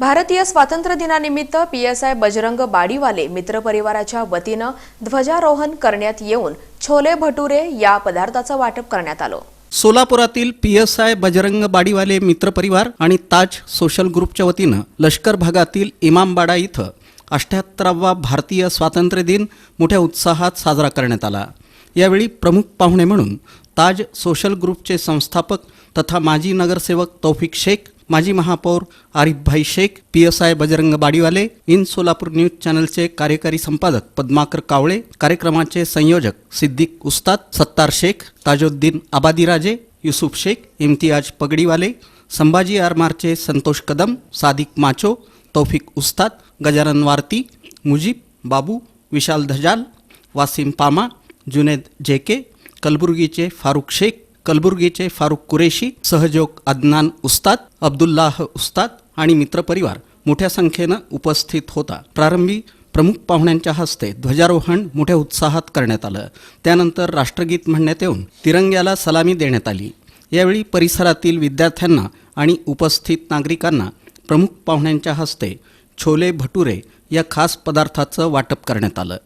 भारतीय स्वातंत्र्य दिनानिमित्त P S I Bajrang Badiwale मित्रपरिवाराच्या वतीनं ध्वजारोहण करण्यात येऊन छोले भटुरे या पदार्थाचं वाटप करण्यात आलं. सोलापुरातील P S I Bajrang Badiwale मित्रपरिवार आणि ताज सोशल ग्रुपच्या वतीनं लष्कर भागातील इमामबाडा इथं अठ्याहत्तरावा भारतीय स्वातंत्र्य दिन मोठ्या उत्साहात साजरा करण्यात आला. यावेळी प्रमुख पाहुणे म्हणून ताज सोशल ग्रुपचे संस्थापक तथा माजी नगरसेवक तौफिक शेख माजी महापौर Arifbhai Shaikh P S I Bajrang Badiwale in Solapur news चॅनलचे कार्यकारी संपादक पद्माकर कावळे कार्यक्रमाचे संयोजक सिद्दीक उस्ताद सत्तार शेख ताजुद्दीन आबादीराजे युसुफ शेख इम्तियाज पगडीवाले संभाजी आरमारचे संतोष कदम सादिक माचो तौफिक उस्ताद गजानन वारती मुजीब बाबू विशाल धजाल वासिम पामा जुनेद जेके कलबुर्गीचे फारुख शेख कलबुर्गीचे फारुख कुरेशी सहजोग अदनान उस्ताद अब्दुल्लाह उस्ताद आणि मित्रपरिवार मोठ्या संख्येनं उपस्थित होता. प्रारंभी प्रमुख पाहुण्यांच्या हस्ते ध्वजारोहण मोठ्या उत्साहात करण्यात आलं. त्यानंतर राष्ट्रगीत म्हणण्यात येऊन तिरंग्याला सलामी देण्यात आली. यावेळी परिसरातील विद्यार्थ्यांना आणि उपस्थित नागरिकांना प्रमुख पाहुण्यांच्या हस्ते छोले भटुरे या खास पदार्थाचं वाटप करण्यात आलं.